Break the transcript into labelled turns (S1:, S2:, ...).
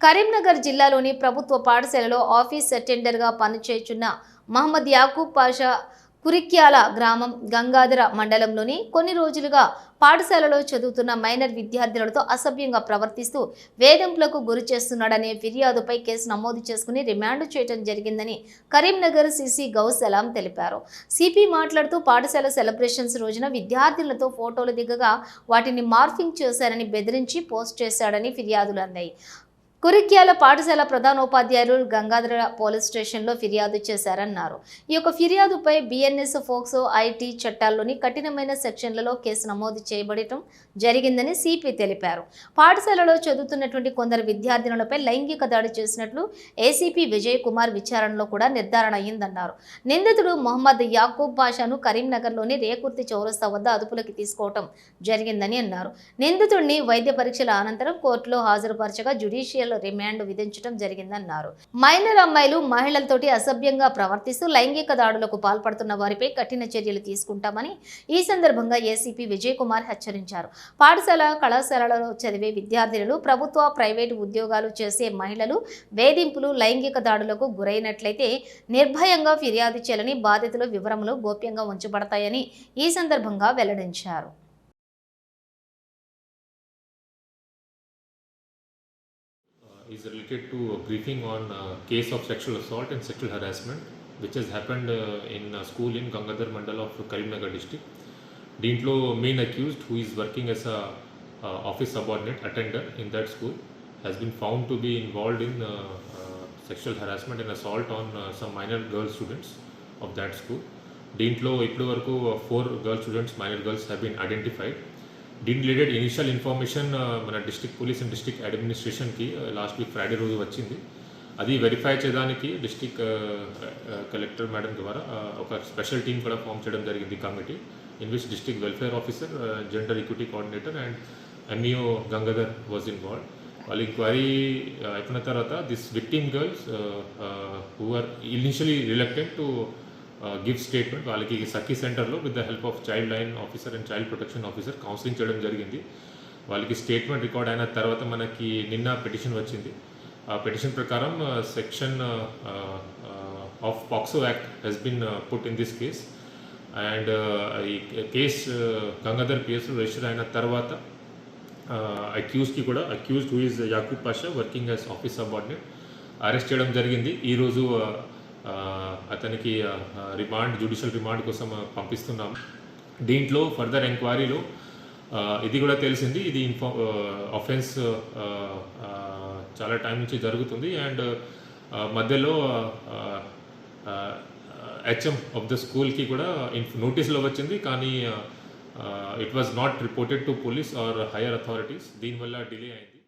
S1: కరీంనగర్ జిల్లాలోని ప్రభుత్వ పాఠశాలలో ఆఫీస్ అటెండర్గా పనిచేస్తున్న మహమ్మద్ యాకూబ్ పాషా కురిక్యాల గ్రామం గంగాధర మండలంలోని కొన్ని రోజులుగా పాఠశాలలో చదువుతున్న మైనర్ విద్యార్థులతో అసభ్యంగా ప్రవర్తిస్తూ వేధింపులకు గురి చేస్తున్నాడనే ఫిర్యాదుపై కేసు నమోదు చేసుకుని రిమాండ్ చేయడం జరిగిందని కరీంనగర్ సిసి గౌసలాం తెలిపారు. సిపి మాట్లాడుతూ పాఠశాల సెలబ్రేషన్స్ రోజున విద్యార్థులతో ఫోటోలు దిగగా వాటిని మార్ఫింగ్ చేశారని బెదిరించి పోస్ట్ చేశాడని ఫిర్యాదులు అందాయి. కురిక్యాల పాఠశాల ప్రధానోపాధ్యాయులు గంగాధర పోలీస్ స్టేషన్లో ఫిర్యాదు చేశారన్నారు. ఈ యొక్క ఫిర్యాదుపై బిఎన్ఎస్ ఫోక్సో ఐటీ చట్టాల్లోని కఠినమైన సెక్షన్లలో కేసు నమోదు చేయబడటం జరిగిందని సిపి తెలిపారు. పాఠశాలలో చదువుతున్నటువంటి కొందరు విద్యార్థినులపై లైంగిక దాడి చేసినట్లు ఏసీపీ విజయ్ కుమార్ విచారణలో కూడా నిర్ధారణ అయ్యిందన్నారు. నిందితుడు మొహమ్మద్ యాకూబ్ బాషాను కరీంనగర్లోని రేకుర్తి చౌరస్తా వద్ద అదుపులోకి తీసుకోవటం జరిగిందని అన్నారు. నిందితుడిని వైద్య పరీక్షల అనంతరం కోర్టులో హాజరుపరచగా జ్యుడిషియల్ రిమాండ్ విధించడం జరిగిందన్నారు. మైనర్ అమ్మాయిలు మహిళలతోటి అసభ్యంగా ప్రవర్తిస్తూ లైంగిక దాడులకు పాల్పడుతున్న వారిపై కఠిన చర్యలు తీసుకుంటామని ఈ సందర్భంగా ఏసీపీ విజయ్ కుమార్ హెచ్చరించారు. పాఠశాల కళాశాలలో చదివే విద్యార్థినులు ప్రభుత్వ ప్రైవేటు ఉద్యోగాలు చేసే మహిళలు వేధింపులు లైంగిక దాడులకు గురైనట్లయితే నిర్భయంగా ఫిర్యాదు చేయాలని బాధితుల వివరములు గోప్యంగా ఉంచబడతాయని ఈ సందర్భంగా వెల్లడించారు.
S2: is related to a briefing on a case of sexual assault and sexual harassment which has happened uh, in a school in Gangadhar Mandal of Karimnagar district. Dintlo main accused who is working as a uh, office subordinate attender in that school has been found to be involved in uh, uh sexual harassment and assault on uh, some minor girl students of that school. Dintlo, ippudu uh, four girl students, minor girls have been identified. దీని related initial information మన district police and district అడ్మినిస్ట్రేషన్కి last week Friday రోజు వచ్చింది. అది verify చేయడానికి district collector madam ద్వారా ఒక special team కూడా ఫామ్ చేయడం జరిగింది committee in which district welfare officer gender equity coordinator and MEO Gangadhar was involve వాళ్ళ ఎంక్వైరీ అయిపోయిన తర్వాత this victim girls who are initially reluctant to gift statement వాళ్ళకి సఖీ సెంటర్లో with the help of child line officer and child protection officer counselling చేయడం జరిగింది. వాళ్ళకి statement record అయిన తర్వాత మనకి నిన్న పిటిషన్ వచ్చింది. ఆ పిటిషన్ ప్రకారం section of POCSO act has been put in this case and ఈ కేస్ గంగాధర్ పిఎస్లో రిజిస్టర్ అయిన తర్వాత అక్యూజ్కి కూడా accused who is Yakub Pasha working as office subordinate arrest చేయడం జరిగింది. ఈరోజు అతనికి రిమాండ్ జ్యుడిషియల్ రిమాండ్ కోసం పంపిస్తున్నాం. దీంట్లో ఫర్దర్ ఎంక్వైరీలో ఇది కూడా తెలిసింది. ఇది ఇన్ఫా అఫెన్స్ చాలా టైం నుంచి జరుగుతుంది. అండ్ మధ్యలో హెచ్ఎం ఆఫ్ ద స్కూల్కి కూడా ఇన్ఫ్ నోటీసులో వచ్చింది. కానీ it was not reported to police or higher authorities. దీనివల్ల డిలే అయింది.